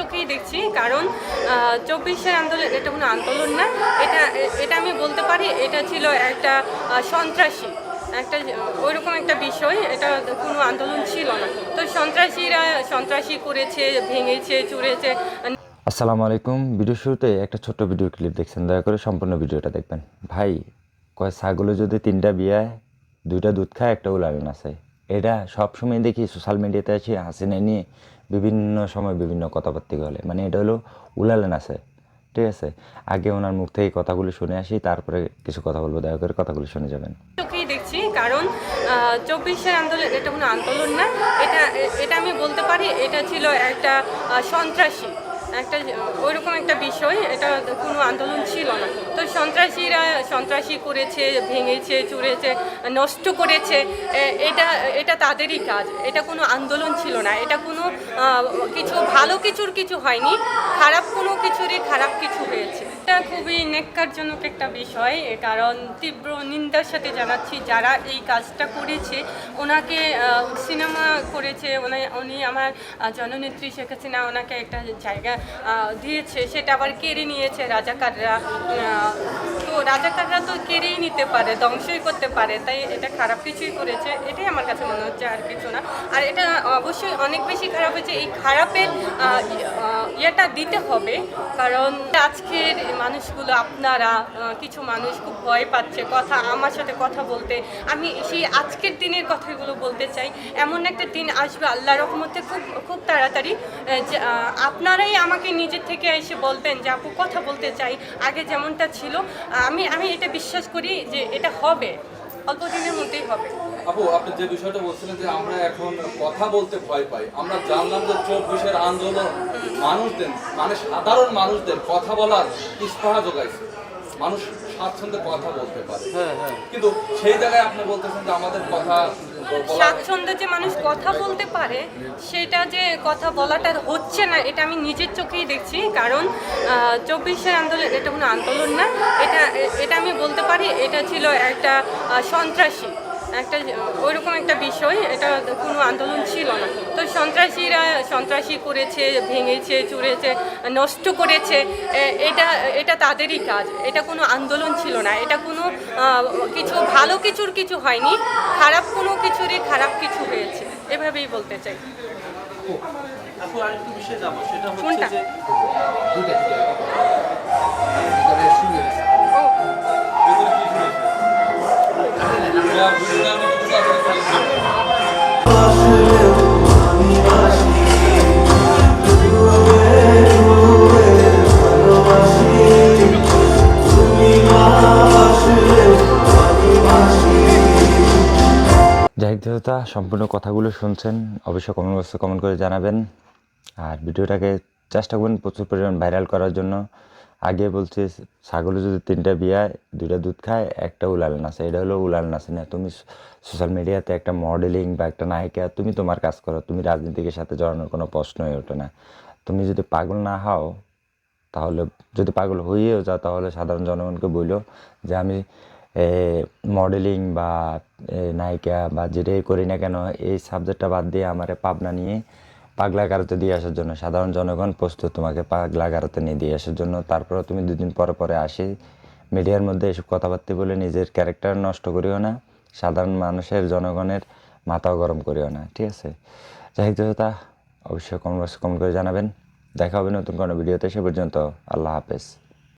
চোখেই দেখছি, কারণ চব্বিশের আন্দোলন এটা কোনো আন্দোলন না। এটা এটা আমি বলতে পারি, এটা ছিল একটা সন্ত্রাসী। একটা, ওইরকম একটা বিষয়, এটা কোনো আন্দোলন ছিল না। তো সন্ত্রাসীরা সন্ত্রাসী করেছে, ভেঙেছে, চুরেছে। আসসালামু আলাইকুম। ভিডিও শুরুতে একটা ছোট্ট ভিডিও ক্লিপ দেখছেন, দয়া করে সম্পূর্ণ ভিডিওটা দেখবেন। ভাই, কয় ছাগলে যদি তিনটা বিয়ায় দুইটা দুধ খায়, একটা উলালন আছে। এটা সবসময় দেখি সোশ্যাল মিডিয়াতে আছে হাসিনা নিয়ে। বিভিন্ন সময় বিভিন্ন কথাবার্তা বলে। মানে এটা হলো উলালেন আছে, ঠিক আছে? আগে ওনার মুখ থেকে কথাগুলো শুনে আসি, তারপরে কিছু কথা বলব, দয়া করে কথাগুলো শুনে যাবেন। চোখেই দেখছি, কারণ চব্বিশের আন্দোলন, এটা কোনো আন্দোলন না, এটা এটা আমি বলতে পারি, এটা ছিল একটা সন্ত্রাসী। একটা, ওইরকম একটা বিষয়, এটা কোনো আন্দোলন ছিল না। তো সন্ত্রাসীরা সন্ত্রাসী করেছে, ভেঙেছে, চুরেছে, নষ্ট করেছে এটা এটা তাদেরই কাজ। এটা কোনো আন্দোলন ছিল না। এটা কোনো কিছু, ভালো কিছুর কিছু হয়নি। খারাপ কোনো কিছুরই খারাপ কিছু হয়েছে। এটা খুবই নেককারজনক একটা বিষয়। কারণ তীব্র নিন্দার সাথে জানাচ্ছি, যারা এই কাজটা করেছে, ওনাকে সিনেমা করেছে উনি আমার জননেত্রী শেখ হাসিনা, ওনাকে একটা জায়গা দিয়েছে, সেটা আবার কেড়ে নিয়েছে রাজাকাররা। তো রাজাকাররা তো কেড়েই নিতে পারে, ধ্বংসই করতে পারে, তাই এটা খারাপ কিছুই করেছে, এটাই আমার কাছে মনে হচ্ছে আর কিছু না। আর এটা অবশ্যই অনেক বেশি খারাপ হয়েছে, এই খারাপের ইয়েটা দিতে হবে, কারণ আজকের মানুষগুলো, আপনারা কিছু মানুষ খুব ভয় পাচ্ছে, কথা, আমার সাথে কথা বলতে। আমি সেই আজকের দিনের কথাগুলো বলতে চাই। এমন একটা দিন আসবে আল্লাহ রহমতে খুব খুব তাড়াতাড়ি। যে, আপনারাই আমাকে নিজের থেকে এসে বলবেন যে আপু কথা বলতে চাই। আগে যেমনটা ছিল আমি আমি এটা বিশ্বাস করি যে এটা হবে। অল্প দিনের মধ্যেই হবে। আপু আপনি যে বিষয়টা বলছিলেন যে আমরা এখন কথা বলতে ভয় পাই আমরা জানলাম যে চব্বিশের আন্দোলন মানুষদের মানে সাধারণ মানুষদের কথা বলার ইস্পাহা যোগাইছে। মানুষ স্বাচ্ছন্দ্যে কথা বলতে পারে। কিন্তু সেই জায়গায় আপনি বলতেছেন যে আমাদের কথা স্বাচ্ছন্দ্যে যে মানুষ কথা বলতে পারে সেটা যে কথা বলাটা হচ্ছে না এটা আমি নিজের চোখেই দেখছি। কারণ চব্বিশের আন্দোলন এটা কোনো আন্দোলন না এটা এটা আমি বলতে পারি এটা ছিল একটা সন্ত্রাসী। একটা ওইরকম একটা বিষয় এটা কোনো আন্দোলন ছিল না। তো সন্ত্রাসীরা সন্ত্রাসী করেছে ভেঙেছে চুরেছে নষ্ট করেছে এটা এটা তাদেরই কাজ। এটা কোনো আন্দোলন ছিল না। এটা কোনো কিছু ভালো কিছুর কিছু হয়নি। খারাপ কোনো কিছুরই খারাপ কিছু হয়েছে। এভাবেই বলতে চাই। কোনটা? দেবতা, সম্পূর্ণ কথাগুলো শুনছেন। অবশ্যই কমেন্ট বক্সে কমেন্ট করে জানাবেন। আর ভিডিওটাকে চেষ্টা করবেন প্রচুর পরিমাণ ভাইরাল করার জন্য। আগে বলছি, ছাগলে যদি তিনটা বিয়ায় দুইটা দুধ খায়, একটা উলাল নাচে। এটা হলো উলাল নাচে। না, তুমি সোশ্যাল মিডিয়াতে একটা মডেলিং বা একটা নায়িকা, তুমি তোমার কাজ করো, তুমি রাজনীতিকের সাথে জড়ানোর কোনো প্রশ্নই ওঠে না। তুমি যদি পাগল না হও, তাহলে যদি পাগল হয়েও যাও, তাহলে সাধারণ জনগণকে বলল যে আমি মডেলিং বা নায়িকা বা যেটাই করি না কেন, এই সাবজেক্টটা বাদ দিয়ে আমার পাবনা নিয়ে পাগলা গারোতে দিয়ে আসার জন্য, সাধারণ জনগণ প্রস্তুত তোমাকে পাগলা গারোতে নিয়ে দিয়ে আসার জন্য। তারপর তুমি দুদিন পর পরে আসি, মিডিয়ার মধ্যে এসব কথাবার্তা বলে নিজের ক্যারেক্টার নষ্ট করিও না, সাধারণ মানুষের, জনগণের মাথাও গরম করিও না, ঠিক আছে? যাই হোক তা অবশ্যই কমেন্ট বক্সে কমেন্ট করে জানাবেন। দেখা হবে নতুন কোনো ভিডিওতে সে পর্যন্ত আল্লাহ হাফেজ।